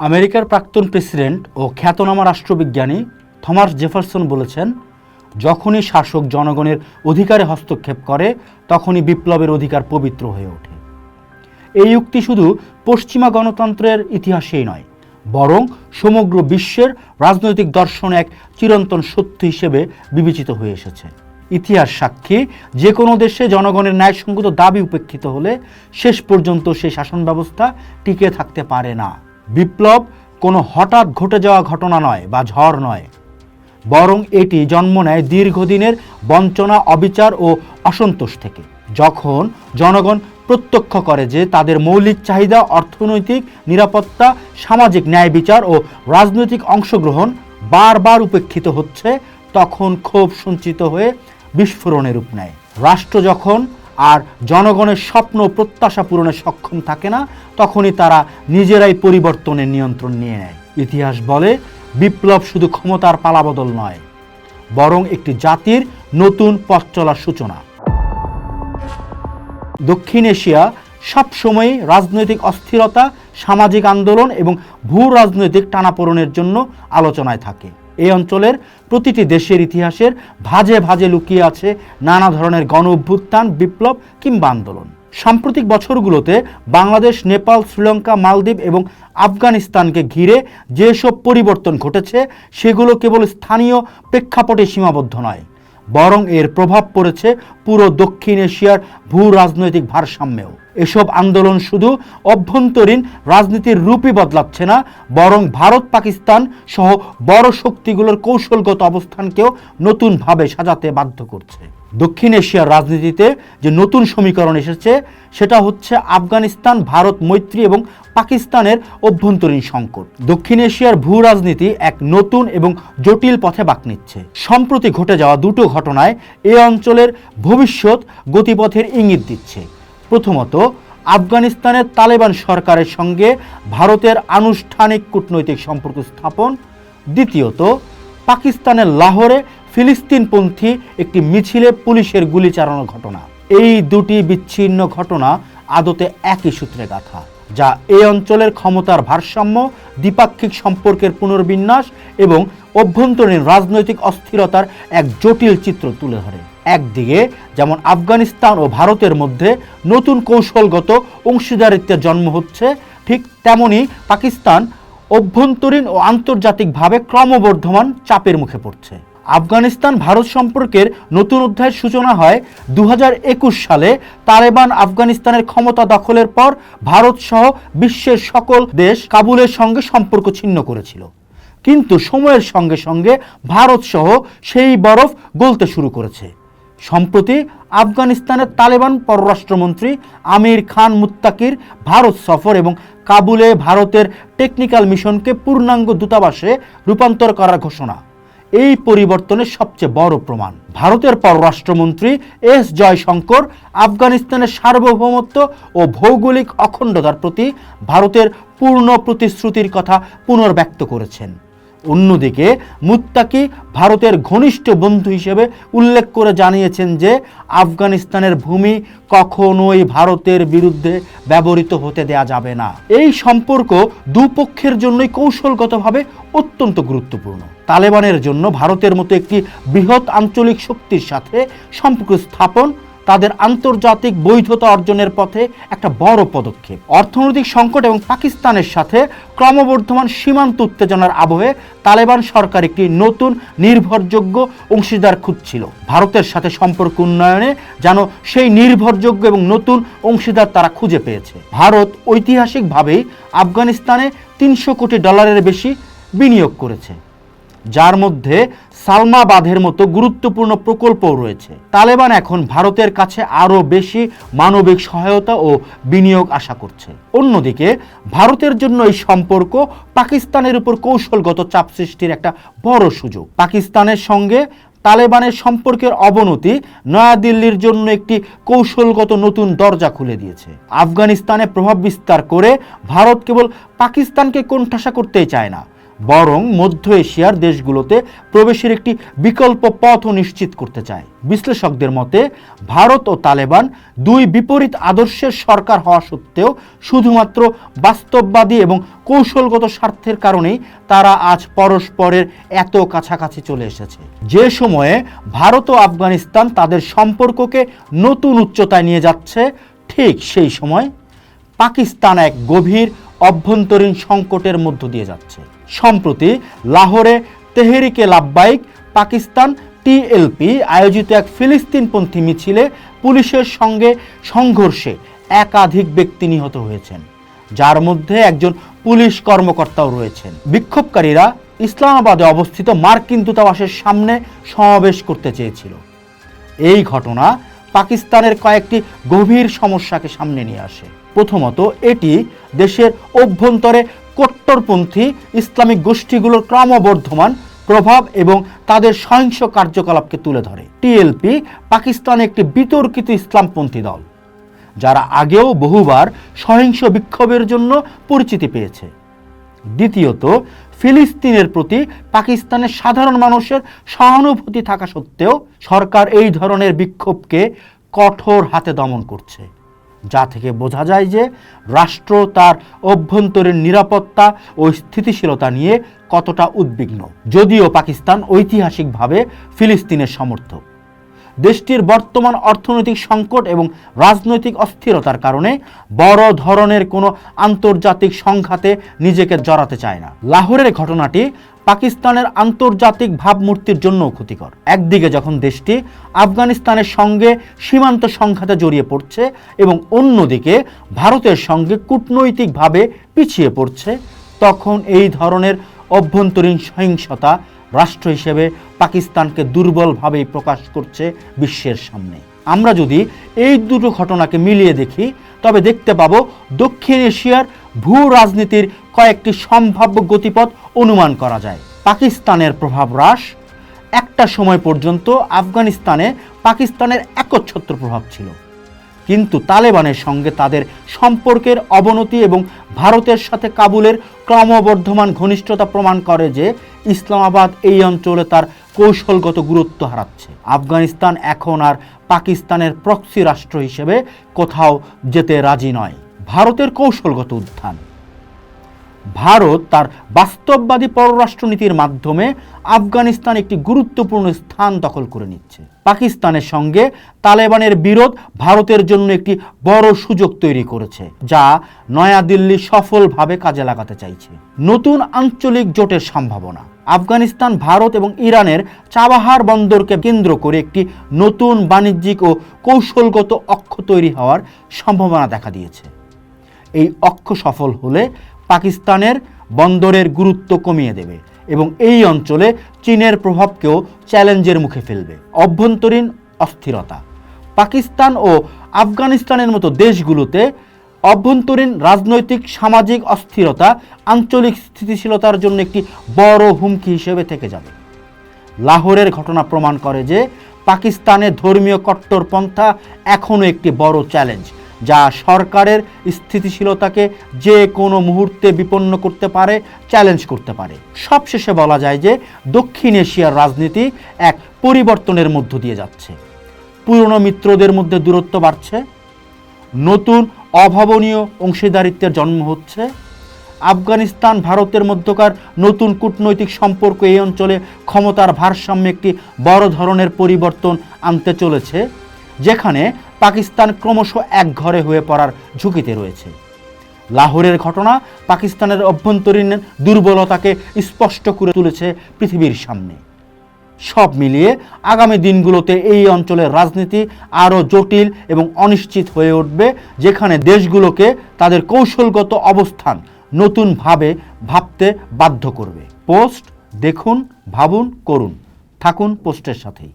আমেরিকার প্রাক্তন প্রেসিডেন্ট ও খ্যাতনামা রাষ্ট্রবিজ্ঞানী থমাস জেফারসন বলেছেন, যখনই শাসক জনগণের অধিকারে হস্তক্ষেপ করে, তখনই বিপ্লবের অধিকার পবিত্র হয়ে ওঠে। এই উক্তি শুধু পশ্চিমা গণতন্ত্রের ইতিহাসেই নয়, বরং সমগ্র বিশ্বের রাজনৈতিক দর্শন এক চিরন্তন সত্য হিসেবে বিবেচিত হয়ে এসেছে। ইতিহাস সাক্ষী, যে কোনো দেশে জনগণের ন্যায়সঙ্গত দাবি উপেক্ষিত হলে শেষ পর্যন্ত সেই শাসন ব্যবস্থা টিকে থাকতে পারে না। বিপ্লব কোনো হঠাৎ ঘটে যাওয়া ঘটনা নয় বা ঝড় নয়। বরং এটি জন্ম নেয় দীর্ঘদিনের বঞ্চনা, অবিচার ও অসন্তোষ থেকে। যখন জনগণ প্রত্যক্ষ করে যে তাদের মৌলিক চাহিদা, অর্থনৈতিক নিরাপত্তা, সামাজিক ন্যায় বিচার ও রাজনৈতিক অংশগ্রহণ বারবার উপেক্ষিত হচ্ছে, তখন ক্ষোভ সঞ্চিত হয়ে বিস্ফোরণের রূপ নেয়। রাষ্ট্র যখন আর জনগণের স্বপ্ন প্রত্যাশা পূরণে সক্ষম থাকে না, তখনই তারা নিজেরাই পরিবর্তনের নিয়ন্ত্রণ নিয়ে নেয়। ইতিহাস বলে, বিপ্লব শুধু ক্ষমতার পালাবদল নয়, বরং একটি জাতির নতুন পথ চলার সূচনা। দক্ষিণ এশিয়া সবসময়ই রাজনৈতিক অস্থিরতা, সামাজিক আন্দোলন এবং ভূ রাজনৈতিক টানাপোড়নের জন্য আলোচনায় থাকে। এই অঞ্চলের প্রতিটি দেশের ইতিহাসের ভাজে ভাজে লুকিয়ে আছে নানা ধরনের গণ অভ্যুত্থান, বিপ্লব কিংবা আন্দোলন। সাম্প্রতিক বছরগুলোতে বাংলাদেশ, নেপাল, শ্রীলঙ্কা, মালদ্বীপ এবং আফগানিস্তানকে ঘিরে যেসব পরিবর্তন ঘটেছে, সেগুলো কেবল স্থানীয় প্রেক্ষাপটে সীমাবদ্ধ নয়। বরং এর প্রভাব পড়েছে পুরো দক্ষিণ এশিয়ার ভূ রাজনৈতিক ভারসাম্যেও। এসব আন্দোলন শুধু অভ্যন্তরীণ রাজনীতির রূপই বদলাচ্ছে না, বরং ভারত, পাকিস্তান সহ বড় শক্তিগুলোর কৌশলগত অবস্থানকেও নতুনভাবে সাজাতে বাধ্য করছে। দক্ষিণ এশিয়ার রাজনীতিতে যে নতুন সমীকরণ এসেছে, সেটা হচ্ছে আফগানিস্তান, ভারত, মৈত্রী এবং পাকিস্তানের অভ্যন্তরীণ সংকট। দক্ষিণ এশিয়ার ভূ রাজনীতি এক নতুন এবং জটিল পথে বাঁক নিচ্ছে। সম্প্রতি ঘটে যাওয়া দুটো ঘটনায় এ অঞ্চলের ভবিষ্যৎ গতিপথের ইঙ্গিত দিচ্ছে। প্রথমত, আফগানিস্তানের তালেবান সরকারের সঙ্গে ভারতের আনুষ্ঠানিক কূটনৈতিক সম্পর্ক স্থাপন। দ্বিতীয়ত, পাকিস্তানের লাহোরে ফিলিস্তিনপন্থী একটি মিছিলে পুলিশের গুলি চালানোর ঘটনা। এই দুটি বিচ্ছিন্ন ঘটনা আদতে একই সূত্রে গাথা, যা এই অঞ্চলের ক্ষমতার ভারসাম্য, দ্বিপাক্ষিক সম্পর্কের পুনর্বিন্যাস এবং অভ্যন্তরীণ রাজনৈতিক অস্থিরতার এক জটিল চিত্র তুলে ধরে। একদিকে, যেমন আফগানিস্তান ও ভারতের মধ্যে নতুন কৌশলগত অংশীদারিত্বের জন্ম হচ্ছে, ঠিক তেমনি পাকিস্তান অভ্যন্তরীণ ও আন্তর্জাতিকভাবে ক্রমবর্ধমান চাপের মুখে পড়ছে। আফগানিস্তান ভারত সম্পর্কের নতুন অধ্যায়ের সূচনা হয় দু হাজার একুশ সালে। তালেবান আফগানিস্তানের ক্ষমতা দখলের পর ভারত সহ বিশ্বের সকল দেশ কাবুলের সঙ্গে সম্পর্ক ছিন্ন করেছিল। কিন্তু সময়ের সঙ্গে সঙ্গে ভারত সহ সেই বরফ গলতে শুরু করেছে। সম্প্রতি আফগানিস্তানের তালেবান পররাষ্ট্রমন্ত্রী আমির খান মুত্তাকির ভারত সফর এবং কাবুলে ভারতের টেকনিক্যাল মিশনকে পূর্ণাঙ্গ দূতাবাসে রূপান্তর করার ঘোষণা। এই পরিবর্তনের সবচেয়ে বড় প্রমাণ। ভারতের পররাষ্ট্রমন্ত্রী এস জয়শঙ্কর আফগানিস্তানের সার্বভৌমত্ব ও ভৌগোলিক অখণ্ডতার প্রতি ভারতের পূর্ণ প্রতিশ্রুতির কথা পুনর্ব্যক্ত করেছেন। অন্যদিকে মুত্তাকি ভারতের ঘনিষ্ঠ বন্ধু হিসেবে উল্লেখ করে জানিয়েছেন যে, আফগানিস্তানের ভূমি কখনোই ভারতের বিরুদ্ধে ব্যবহৃত হতে দেয়া যাবে না। এই সম্পর্ক দুপক্ষের জন্যই কৌশলগতভাবে অত্যন্ত গুরুত্বপূর্ণ। তালেবানের জন্য ভারতের মতো একটি বৃহৎ আঞ্চলিক শক্তির সাথে সম্পর্ক স্থাপন, তাদের আন্তর্জাতিক বৈধতা অর্জনের পথে একটা বড় পদক্ষেপ। অর্থনৈতিক সংকট এবং পাকিস্তানের সাথে ক্রমবর্ধমান সীমান্ত উত্তেজনার আবহে তালেবান সরকার একটি নতুন নির্ভরযোগ্য অংশীদার খুঁজছিল। ভারতের সাথে সম্পর্ক উন্নয়নে যেন সেই নির্ভরযোগ্য এবং নতুন অংশীদার তারা খুঁজে পেয়েছে। ভারত ঐতিহাসিকভাবেই আফগানিস্তানে তিনশো কোটি ডলারের বেশি বিনিয়োগ করেছে। যার মধ্যে সালমা বাঁধের মতো গুরুত্বপূর্ণ প্রকল্পও রয়েছে। তালেবান এখন ভারতের কাছে আরও বেশি মানবিক সহায়তা ও বিনিয়োগ আশা করছে। অন্যদিকে, ভারতের জন্য এই সম্পর্ক পাকিস্তানের উপর কৌশলগত চাপ সৃষ্টির একটা বড় সুযোগ। পাকিস্তানের সঙ্গে তালেবানের সম্পর্কের অবনতি নয়াদিল্লির জন্য একটি কৌশলগত নতুন দরজা খুলে দিয়েছে। আফগানিস্তানে প্রভাব বিস্তার করে ভারত কেবল পাকিস্তানকে কোণঠাসা করতেই চায় না বরং মধ্য এশিয়ার দেশগুলোতে প্রবেশের একটি বিকল্প পথও নিশ্চিত করতে চায়। বিশ্লেষকদের মতে, ভারত ও তালেবান দুই বিপরীত আদর্শের সরকার হওয়া সত্ত্বেও শুধুমাত্র বাস্তববাদী এবং কৌশলগত স্বার্থের কারণেই তারা আজ পরস্পরের এত কাছাকাছি চলে এসেছে। যে সময়ে ভারত ও আফগানিস্তান তাদের সম্পর্ককে নতুন উচ্চতায় নিয়ে যাচ্ছে, ঠিক সেই সময় পাকিস্তান এক গভীর অভ্যন্তরীণ সংকটের মধ্য দিয়ে যাচ্ছে। সম্প্রতি লাহোরে তেহরিকে লাভবাইক পাকিস্তান টিএলপি আয়োজিত এক ফিলিস্তিনপন্থী মিছিলে পুলিশের সঙ্গে সংঘর্ষে একাধিক ব্যক্তি নিহত হয়েছেন। যার মধ্যে একজন পুলিশ কর্মকর্তাও রয়েছেন। বিক্ষোভকারীরা ইসলামাবাদে অবস্থিত মার্কিন দূতাবাসের সামনে সমাবেশ করতে চেয়েছিল। এই ঘটনা পাকিস্তানের কয়েকটি গভীর সমস্যাকে সামনে নিয়ে আসে। প্রথমত, এটি দেশের অভ্যন্তরে কট্টরপন্থী ইসলামিক গোষ্ঠীগুলোর ক্রমবর্ধমান প্রভাব এবং তাদের সহিংস কার্যকলাপকে তুলে ধরে। টিএলপি পাকিস্তানে একটি বিতর্কিত ইসলামপন্থী দল, যারা আগেও বহুবার সহিংস বিক্ষোভের জন্য পরিচিতি পেয়েছে। দ্বিতীয়ত, ফিলিস্তিনের প্রতি পাকিস্তানের সাধারণ মানুষের সহানুভূতি থাকা সত্ত্বেও সরকার এই ধরনের বিক্ষোভকে কঠোর হাতে দমন করছে। যা থেকে বোঝা যায় যে রাষ্ট্র তার অভ্যন্তরীণ নিরাপত্তা ও স্থিতিশীলতা নিয়ে কতটা উদ্বিগ্ন। যদিও পাকিস্তান ঐতিহাসিকভাবে ফিলিস্তিনের সমর্থক। দেশটির বর্তমান অর্থনৈতিক সংকট এবং রাজনৈতিক অস্থিরতার কারণে বড় ধরনের কোনো আন্তর্জাতিক সংঘাতে নিজেকে জড়াতে চায় না। লাহোরের ঘটনাটি পাকিস্তানের আন্তর্জাতিক ভাবমূর্তির জন্যও ক্ষতিকর। একদিকে যখন দেশটি আফগানিস্তানের সঙ্গে সীমান্ত সংঘাতে জড়িয়ে পড়ছে এবং অন্যদিকে ভারতের সঙ্গে কূটনৈতিকভাবে পিছিয়ে পড়ছে, তখন এই ধরনের অভ্যন্তরীণ সহিংসতা রাষ্ট্র হিসেবে পাকিস্তানকে দুর্বলভাবেই প্রকাশ করছে বিশ্বের সামনে। আমরা যদি এই দুটো ঘটনাকে মিলিয়ে দেখি, তবে দেখতে পাবো দক্ষিণ এশিয়ার ভূ রাজনীতির কয়েকটি সম্ভাব্য গতিপথ অনুমান করা যায়। পাকিস্তানের প্রভাব হ্রাস, একটা সময় পর্যন্ত আফগানিস্তানে পাকিস্তানের একচ্ছত্র প্রভাব ছিল। কিন্তু তালেবানের সঙ্গে তাদের সম্পর্কের অবনতি এবং ভারতের সাথে কাবুলের ক্রমবর্ধমান ঘনিষ্ঠতা প্রমাণ করে যে ইসলামাবাদ এই অঞ্চলে তার কৌশলগত গুরুত্ব হারাচ্ছে। আফগানিস্তান এখন আর পাকিস্তানের প্রক্সি রাষ্ট্র হিসেবে কোথাও যেতে রাজি নয়। ভারতের কৌশলগত উত্থান। ভারত তার বাস্তববাদী পররাষ্ট্রনীতির মাধ্যমে আফগানিস্তান একটি গুরুত্বপূর্ণ স্থান দখল করে নিচ্ছে। পাকিস্তানের সঙ্গে তালেবানের বিরোধ ভারতের জন্য একটি বড় সুযোগ তৈরি করেছে, যা নয়াদিল্লি সফলভাবে কাজে লাগাতে চাইছে। নতুন আঞ্চলিক জোটের সম্ভাবনা। আফগানিস্তান, ভারত এবং ইরানের চাবাহার বন্দরকে কেন্দ্র করে একটি নতুন বাণিজ্যিক ও কৌশলগত অক্ষ তৈরি হওয়ার সম্ভাবনা দেখা দিয়েছে। এই অক্ষ সফল হলে পাকিস্তানের বন্দরের গুরুত্ব কমিয়ে দেবে এবং এই অঞ্চলে চীনের প্রভাবকেও চ্যালেঞ্জের মুখে ফেলবে। অভ্যন্তরীণ অস্থিরতা। পাকিস্তান ও আফগানিস্তানের মতো দেশগুলোতে অভ্যন্তরীণ রাজনৈতিক, সামাজিক অস্থিরতা আঞ্চলিক স্থিতিশীলতার জন্য একটি বড় হুমকি হিসেবে থেকে যাবে। লাহোরের ঘটনা প্রমাণ করে যে পাকিস্তানের ধর্মীয় কট্টরপন্থা এখনও একটি বড় চ্যালেঞ্জ। যা সরকারের স্থিতিশীলতাকে যে কোনো মুহূর্তে বিপন্ন করতে পারে চ্যালেঞ্জ করতে পারে। সবশেষে বলা যায় যে দক্ষিণ এশিয়ার রাজনীতি এক পরিবর্তনের মধ্য দিয়ে যাচ্ছে। পুরনো মিত্রদের মধ্যে দূরত্ব বাড়ছে, নতুন অভাবনীয় অংশীদারিত্বের জন্ম হচ্ছে, আফগানিস্তান ভারতের মধ্যকার নতুন কূটনৈতিক সম্পর্ক এই অঞ্চলে ক্ষমতার ভারসাম্যে একটি বড় ধরনের পরিবর্তন আনতে চলেছে, যেখানে পাকিস্তান ক্রমশ একঘরে হয়ে পড়ার ঝুঁকিতে রয়েছে। লাহোরের ঘটনা পাকিস্তানের অভ্যন্তরীণ দুর্বলতাকে স্পষ্ট করে তুলেছে পৃথিবীর সামনে। সব মিলিয়ে আগামী দিনগুলোতে এই অঞ্চলের রাজনীতি আরও জটিল এবং অনিশ্চিত হয়ে উঠবে, যেখানে দেশগুলোকে তাদের কৌশলগত অবস্থান নতুনভাবে ভাবতে বাধ্য করবে। পোস্ট দেখুন, ভাবুন, করুন। থাকুন পোস্টের সাথেই।